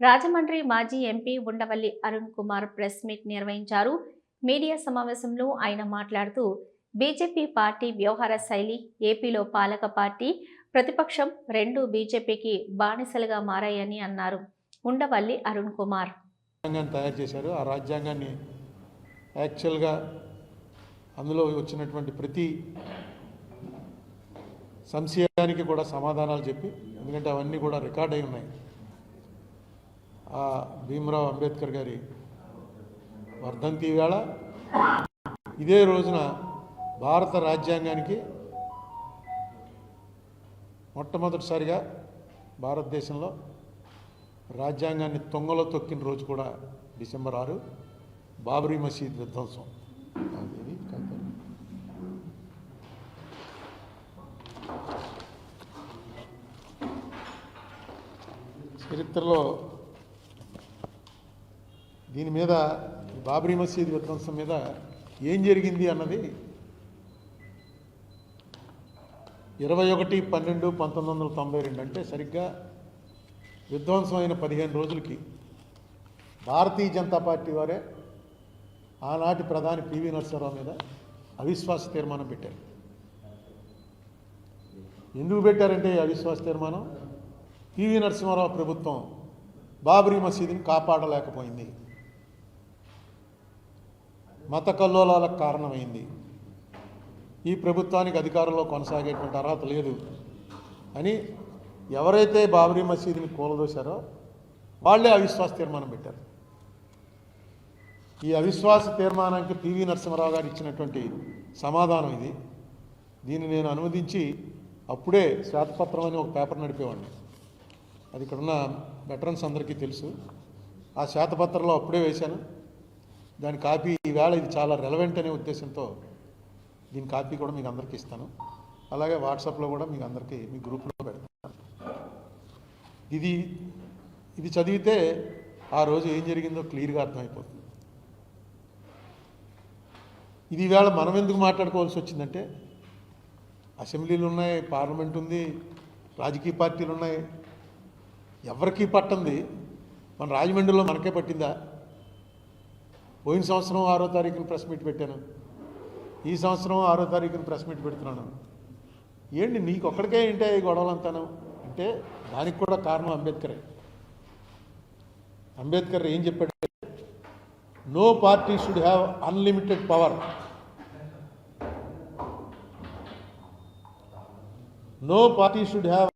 రాజమండ్రి మాజీ MP Undavalli Arun Kumar press meet నిర్వహించారు. Media సమావేశంలో ఆయన మాట్లాడుతూ బీజేపీ పార్టీ వ్యవహార శైలి ఏపీలో పాలక పార్టీ ప్రతిపక్షం రెండు బీజేపీకి బానిసలుగా మారాయని అన్నారు. ఉండవల్లి అరుణ్ కుమార్. రాజ్యాంగాన్ని తయారు చేశారు. ఆ రాజ్యాంగాన్ని యాక్చువల్గా అందులో వచ్చినటువంటి ప్రతి సంశయానికి కూడా సమాధానాలు చెప్పి ఎందుకంటే అవన్నీ కూడా రికార్డ్ అయి ఉన్నాయి. ఆ భీమరావు అంబేద్కర్ గారి వర్ధంతి వేళ. ఇదే రోజున భారత రాజ్యాంగానికి మొట్టమొదటిసారిగా భారతదేశంలో రాజ్యాంగాన్ని తొంగలో తొక్కిన రోజు కూడా డిసెంబర్ ఆరు బాబరీ మసీద్ విధ్వంసం. చరిత్రలో దీని మీద బాబ్రీ మసీద్ విధ్వంసం మీద ఏం జరిగింది అన్నది ఇరవై ఒకటి పన్నెండు పంతొమ్మిది వందల తొంభై రెండు అంటే సరిగ్గా విధ్వంసం అయిన పదిహేను రోజులకి భారతీయ జనతా పార్టీ వారే ఆనాటి ప్రధాని పివి నరసింహరావు మీద అవిశ్వాస తీర్మానం పెట్టారు. ఎందుకు పెట్టారంటే ఈ అవిశ్వాస తీర్మానం? పివి నరసింహారావు ప్రభుత్వం బాబరీ మసీదుని కాపాడలేకపోయింది. మత కల్లోలాలకు కారణమైంది. ఈ ప్రభుత్వానికి అధికారంలో కొనసాగేటువంటి అర్హత లేదు అని ఎవరైతే బాబరీ మసీదుని కూలదోశారో వాళ్ళే అవిశ్వాస తీర్మానం పెట్టారు. ఈ అవిశ్వాస తీర్మానానికి పివి నరసింహారావు గారు ఇచ్చినటువంటి సమాధానం ఇది. దీన్ని నేను అనువదించి అప్పుడే శ్వేతపత్రం అని ఒక పేపర్ నడిపేవాడిని. అది ఇక్కడున్న వెటరన్స్ అందరికీ తెలుసు. ఆ శ్వేతపత్రంలో అప్పుడే వేశాను. దాని కాపీ ఈవేళ ఇది చాలా రెలవెంట్ అనే ఉద్దేశంతో దీని కాపీ కూడా మీకు అందరికీ ఇస్తాను. అలాగే వాట్సాప్లో కూడా మీకు అందరికీ మీ గ్రూప్లో పెడతాను. ఇది ఇది చదివితే ఆ రోజు ఏం జరిగిందో క్లియర్గా అర్థమైపోతుంది. ఇది ఈవేళ మనం ఎందుకు మాట్లాడుకోవాల్సి వచ్చిందంటే అసెంబ్లీలు ఉన్నాయి పార్లమెంట్ ఉంది రాజకీయ పార్టీలు ఉన్నాయి. ఎవరికి పట్టింది? మన రాజమండ్రిలో మనకే పట్టిందా? పోయిన సంవత్సరం ఆరో తారీఖున ప్రెస్ మీట్ పెట్టాను. ఈ సంవత్సరం ఆరో తారీఖున ప్రెస్ మీట్ పెడుతున్నాను. ఏంటి నీకు ఒక్కడికే ఏంటి ఈ గొడవలంతాను? అంటే దానికి కూడా కారణం అంబేద్కరే. అంబేద్కర్ ఏం చెప్పాడు? No party should have unlimited power no party should have